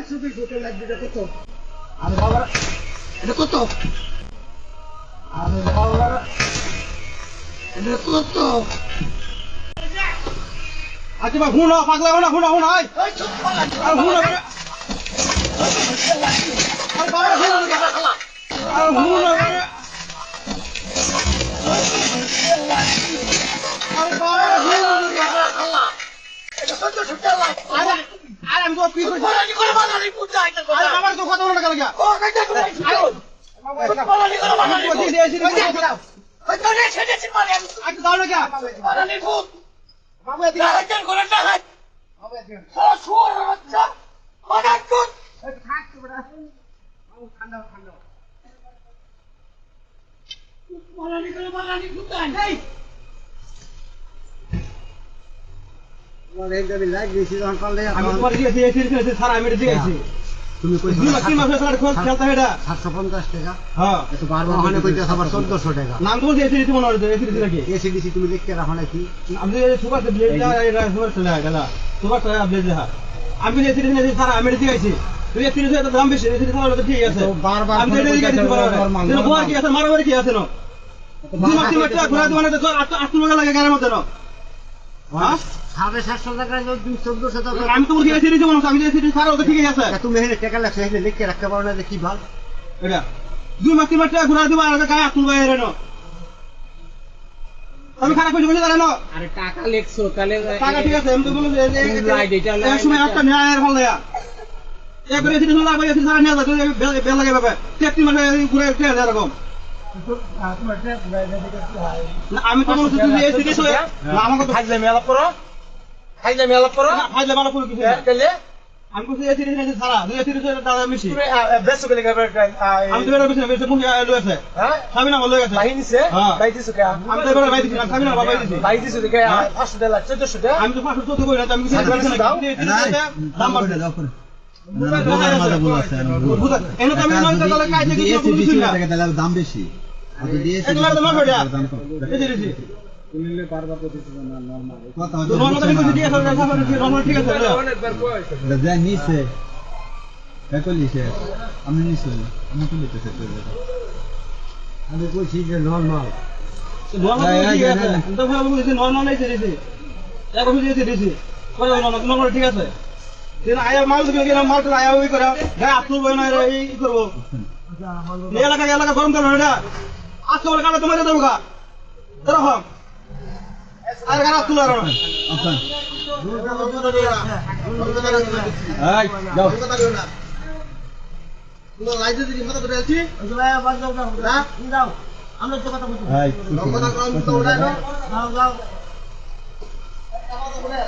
একশো হোটেল লাগবে এটা কত? আরে বাবা এটা কত? আরে বাবা এটা কত? আচ্ছা ভাই হুন পাগলা হুন হুন হুন আয় আর হুন আরে হুন আর হুন আরে আরে হুন এটা কত হোটেল লাগবে আরে আমি তো কি কইছি পালানি করে বানানি পূজা এটা কথা। আমার তো কথা বলা গেল ও কাটা করে পালানি করে বানানি আমি কইছি দিয়েছি ওই তো রে ছেড়েছি মানে আমি আচ্ছা দাও না কে ভূত বাবা এদিকে আয়। করে না হাত বাবা এদিকে ও শুয়ার বাচ্চা। বানান ভূত থাক তো বেটা বাবু ঠান্ডা ঠান্ডা বানানি করে বানানি ভূত এই তোমার এই দাবি লাগ দিয়েছি যখন পারলে আমি তোমার দিয়েছি এই দিয়েছি সারা আমি দিয়েছি তুমি সাতশো পঞ্চাশ টাকা হ্যাঁ বারবার ওখানে কইতে আবার চোদ্দশো টাকা নাম তো বলছি এসি মনে হয় এসিডিসি মারামারি কি আছে মানে সাড়ে সাতশো টাকা যদি চোদ্দশো টাকা আমি তো বলছি এসি দিতে আমি যে সারা ওটা ঠিক আছে। তুমি এখানে টাকা লাগছে এখানে লিখতে রাখতে পারো না যে কি ভালো এটা। দুই মাস তিন মাস টাকা ঘোরা দিব আর গায়ে আট তুলবা এর আমি খারাপ কিছু বুঝে না আরে টাকা লেখছো তাহলে টাকা ঠিক আছে আমি তো বলছি যে এই- এই- Light, এটা এই light, সময় এটা- একটা ন্যায়ের ফল দেয়া। একবার এসে দিন লাগবে এসে সারা নিয়ে যাবে বেল বেল লাগে বাবা তেত্রিশ মাসে ঘুরে উঠে এরকম। আমি তো বলছি আমাকে তো মেলা করো খাইলে মেলা করো ফাইলে ভালো করে কিছু তাহলে আমি বলছি এসে এসে সারা দুই এসে দাদা মিশি বেসো গেবে আমি তো বেরো বেশি বেশি মুখে লয়ে আছে হ্যাঁ স্বামী না বলে গেছে হ্যাঁ। বাই দিছো কে আমি তো দিছি স্বামী না বাবা দিছি বাই দিছো দেখে 500 টাকা 1400 টাকা আমি তো করি আমি কিছু দাও। দাম কিছু না দাম বেশি তো নয় ওটা এসে দিছি তোমার মতো কিন্তু ঠিক আছে নর্মাল ঠিক আছে অনেকবার কইছ নিছে লিছে আমি নিছি আমি তো লিখতে আমি কইছি যে নর্মাল নর্মাল ঠিক আছে। তো ভালো বলেছি নর্মাল নাই দিছি এখন দিয়েছি দিছি করে নর্মাল নর্মাল ঠিক আছে। দিন আয়া মাল দিবে কিনা মাল তো আয়া ওই করে। গায়ে হাত তুলবো না রে, এই করব। এলাকা এই এলাকা গরম করবে এটা। আজকে বলে কাটা তোমাকে দেবো গা। ধরে আমরা তো কথা বলছি হাই কথা কম তো ওটা যাও। যাও কথা বলে